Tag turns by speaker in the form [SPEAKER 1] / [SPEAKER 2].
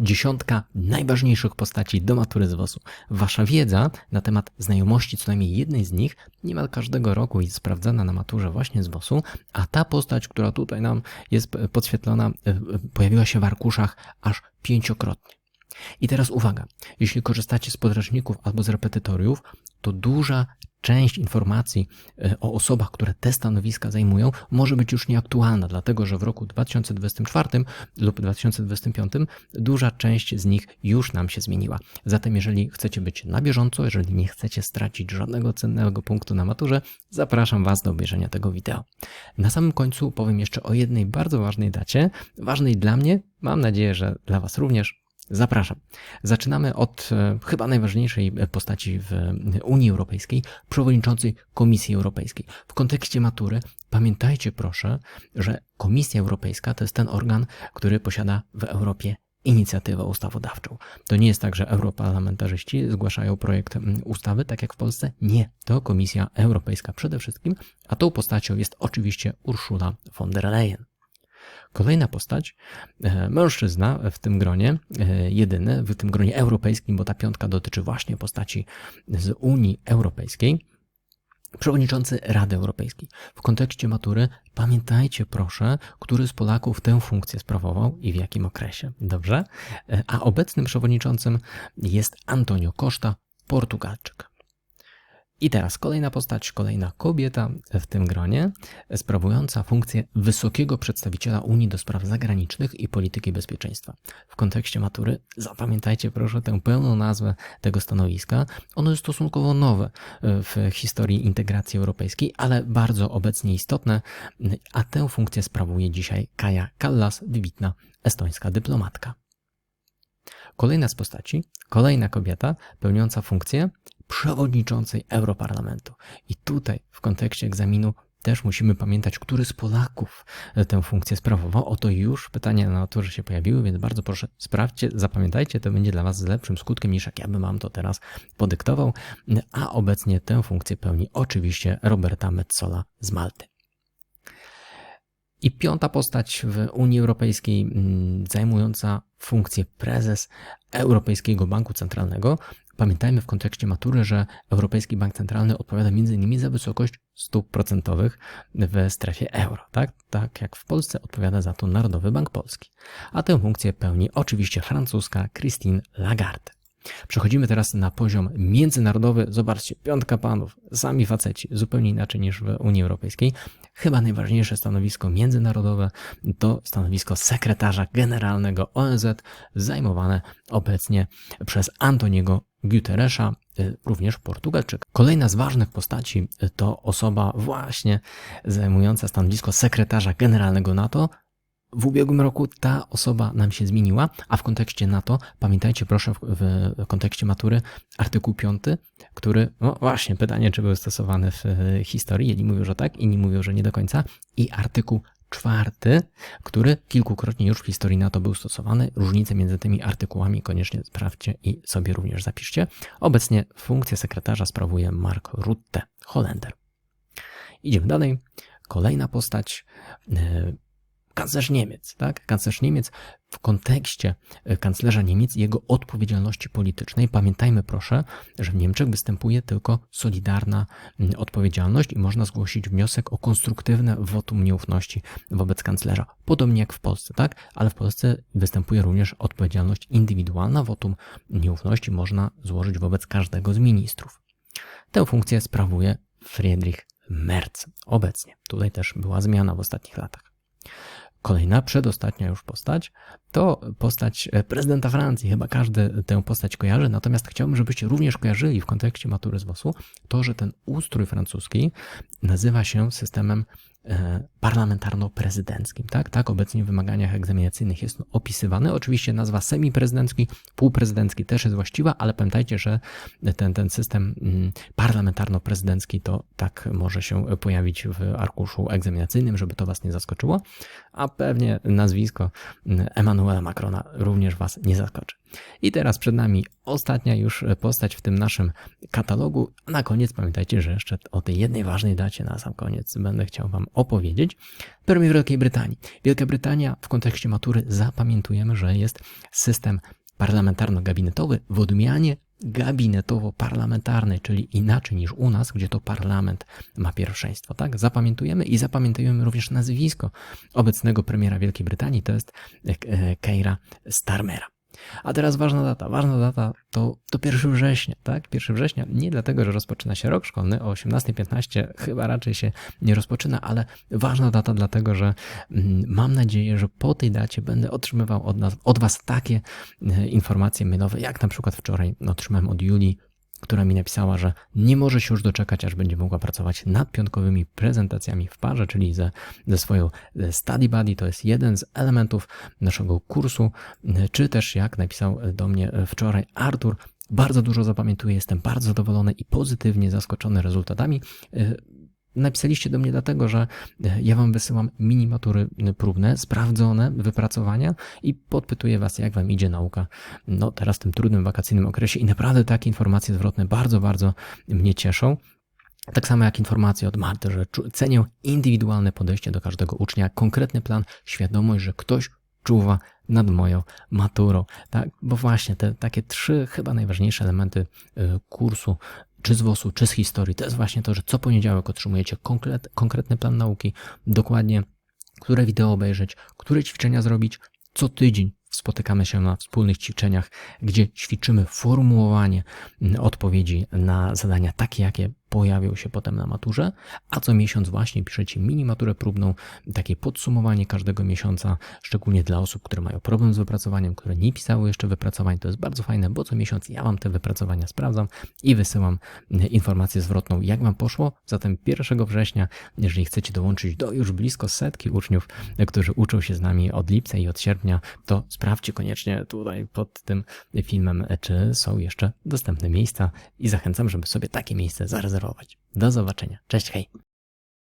[SPEAKER 1] dziesiątka najważniejszych postaci do matury z WOS-u. Wasza wiedza na temat znajomości co najmniej jednej z nich niemal każdego roku jest sprawdzana na maturze właśnie z WOS-u, a ta postać, która tutaj nam jest podświetlona, e, e, pojawiła się w arkuszach aż pięciokrotnie. I teraz uwaga, jeśli korzystacie z podręczników albo z repetytoriów, to duża część informacji e, o osobach, które te stanowiska zajmują, może być już nieaktualna, dlatego że w roku 2024 lub 2025 duża część z nich już nam się zmieniła. Zatem, jeżeli chcecie być na bieżąco, jeżeli nie chcecie stracić żadnego cennego punktu na maturze, zapraszam Was do obejrzenia tego wideo. Na samym końcu powiem jeszcze o jednej bardzo ważnej dacie, ważnej dla mnie, mam nadzieję, że dla Was również, Zapraszam. Zaczynamy od e, chyba najważniejszej postaci w Unii Europejskiej, przewodniczącej Komisji Europejskiej. W kontekście matury pamiętajcie proszę, że Komisja Europejska to jest ten organ, który posiada w Europie inicjatywę ustawodawczą. To nie jest tak, że europarlamentarzyści zgłaszają projekt ustawy, tak jak w Polsce. Nie, to Komisja Europejska przede wszystkim, a tą postacią jest oczywiście Ursula von der Leyen. Kolejna postać, e, mężczyzna w tym gronie, e, jedyny w tym gronie europejskim, bo ta piątka dotyczy właśnie postaci z Unii Europejskiej. Przewodniczący Rady Europejskiej. W kontekście matury pamiętajcie proszę, który z Polaków tę funkcję sprawował i w jakim okresie. Dobrze? E, a obecnym przewodniczącym jest Antonio Costa, Portugalczyk. I teraz kolejna postać, kolejna kobieta w tym gronie, sprawująca funkcję wysokiego przedstawiciela Unii do spraw zagranicznych i polityki bezpieczeństwa. W kontekście matury zapamiętajcie proszę tę pełną nazwę tego stanowiska. Ono jest stosunkowo nowe e, w historii integracji europejskiej, ale bardzo obecnie istotne, a tę funkcję sprawuje dzisiaj Kaja Kallas, wybitna estońska dyplomatka. Kolejna z postaci, kolejna kobieta pełniąca funkcję przewodniczącej Europarlamentu. I tutaj w kontekście egzaminu też musimy pamiętać, który z Polaków tę funkcję sprawował. Oto już pytania na naturze się pojawiły, więc bardzo proszę, sprawdźcie, zapamiętajcie, to będzie dla Was z lepszym skutkiem niż jak ja bym Wam to teraz podyktował. A obecnie tę funkcję pełni oczywiście Roberta Metzola z Malty. I piąta postać w Unii Europejskiej mm, zajmująca funkcję prezes Europejskiego Banku Centralnego. Pamiętajmy w kontekście matury, że Europejski Bank Centralny odpowiada m.in. za wysokość stóp procentowych w strefie euro. Tak? tak jak w Polsce odpowiada za to Narodowy Bank Polski. A tę funkcję pełni oczywiście francuska Christine Lagarde. Przechodzimy teraz na poziom międzynarodowy. Zobaczcie, piątka panów, sami faceci, zupełnie inaczej niż w Unii Europejskiej. Chyba najważniejsze stanowisko międzynarodowe to stanowisko sekretarza generalnego ONZ, zajmowane obecnie przez Antoniego Guterresza, y, również Portugalczyk. Kolejna z ważnych postaci to osoba właśnie zajmująca stanowisko sekretarza generalnego NATO, w ubiegłym roku ta osoba nam się zmieniła, a w kontekście NATO, pamiętajcie proszę w, kontekście matury, artykuł 5, który, no właśnie, pytanie, czy był stosowany w historii. Jedni mówią, że tak, inni mówią, że nie do końca. I artykuł czwarty, który kilkukrotnie już w historii NATO był stosowany. Różnice między tymi artykułami koniecznie sprawdźcie i sobie również zapiszcie. Obecnie funkcję sekretarza sprawuje Mark Rutte, Holender. Idziemy dalej. Kolejna postać e, kanclerz Niemiec, tak? Kanclerz Niemiec w kontekście e, kanclerza Niemiec i jego odpowiedzialności politycznej. Pamiętajmy proszę, że w Niemczech występuje tylko solidarna odpowiedzialność i można zgłosić wniosek o konstruktywne wotum nieufności wobec kanclerza. Podobnie jak w Polsce, tak? Ale w Polsce występuje również odpowiedzialność indywidualna. Wotum nieufności można złożyć wobec każdego z ministrów. Tę funkcję sprawuje Friedrich Merz obecnie. Tutaj też była zmiana w ostatnich latach. Kolejna, przedostatnia już postać, to postać e, prezydenta Francji. Chyba każdy tę postać kojarzy, natomiast chciałbym, żebyście również kojarzyli w kontekście matury z WOS-u to, że ten ustrój francuski nazywa się systemem parlamentarno-prezydenckim. Tak? tak obecnie w wymaganiach egzaminacyjnych jest opisywany. Oczywiście nazwa semiprezydencki, półprezydencki też jest właściwa, ale pamiętajcie, że ten, ten system mm, parlamentarno-prezydencki to tak może się pojawić w arkuszu egzaminacyjnym, żeby to Was nie zaskoczyło, a pewnie nazwisko mm, Emmanuela Macrona również Was nie zaskoczy. I teraz przed nami ostatnia już postać w tym naszym katalogu. Na koniec pamiętajcie, że jeszcze o tej jednej ważnej dacie na sam koniec będę chciał Wam opowiedzieć. Premier Wielkiej Brytanii. Wielka Brytania w kontekście matury zapamiętujemy, że jest system parlamentarno-gabinetowy w odmianie gabinetowo-parlamentarnej, czyli inaczej niż u nas, gdzie to parlament ma pierwszeństwo. Tak? Zapamiętujemy i zapamiętujemy również nazwisko obecnego premiera Wielkiej Brytanii, to jest e, Keira Starmera. A teraz ważna data. Ważna data to, to 1 września, tak? 1 września nie dlatego, że rozpoczyna się rok szkolny, o 18.15 chyba raczej się nie rozpoczyna, ale ważna data dlatego, że mm, mam nadzieję, że po tej dacie będę otrzymywał od, nas, od Was takie e, informacje mailowe, jak na przykład wczoraj otrzymałem od Julii która mi napisała, że nie może się już doczekać, aż będzie mogła pracować nad piątkowymi prezentacjami w parze, czyli ze, ze swoją e, study buddy. To jest jeden z elementów naszego kursu, e, czy też jak napisał do mnie e, wczoraj Artur, bardzo dużo zapamiętuję, jestem bardzo zadowolony i pozytywnie zaskoczony rezultatami. Napisaliście do mnie dlatego, że e, ja wam wysyłam mini matury próbne, sprawdzone, wypracowania i podpytuję was, jak wam idzie nauka. No teraz w tym trudnym wakacyjnym okresie i naprawdę takie informacje zwrotne bardzo, bardzo mnie cieszą. Tak samo jak informacje od Marty, że cenię indywidualne podejście do każdego ucznia, konkretny plan, świadomość, że ktoś czuwa nad moją maturą. Tak, bo właśnie te takie trzy chyba najważniejsze elementy e, kursu czy z WOS-u, czy z historii, to jest właśnie to, że co poniedziałek otrzymujecie konkret, konkretny plan nauki, dokładnie które wideo obejrzeć, które ćwiczenia zrobić, co tydzień spotykamy się na wspólnych ćwiczeniach, gdzie ćwiczymy formułowanie odpowiedzi na zadania takie, jakie pojawią się potem na maturze, a co miesiąc właśnie piszecie mini maturę próbną, takie podsumowanie każdego miesiąca, szczególnie dla osób, które mają problem z wypracowaniem, które nie pisały jeszcze wypracowań. To jest bardzo fajne, bo co miesiąc ja Wam te wypracowania sprawdzam i wysyłam informację zwrotną, jak Wam poszło. Zatem 1 września, jeżeli chcecie dołączyć do już blisko setki uczniów, którzy uczą się z nami od lipca i od sierpnia, to sprawdźcie koniecznie tutaj pod tym filmem, czy są jeszcze dostępne miejsca i zachęcam, żeby sobie takie miejsce zarezerwować. Do zobaczenia. Cześć, hej!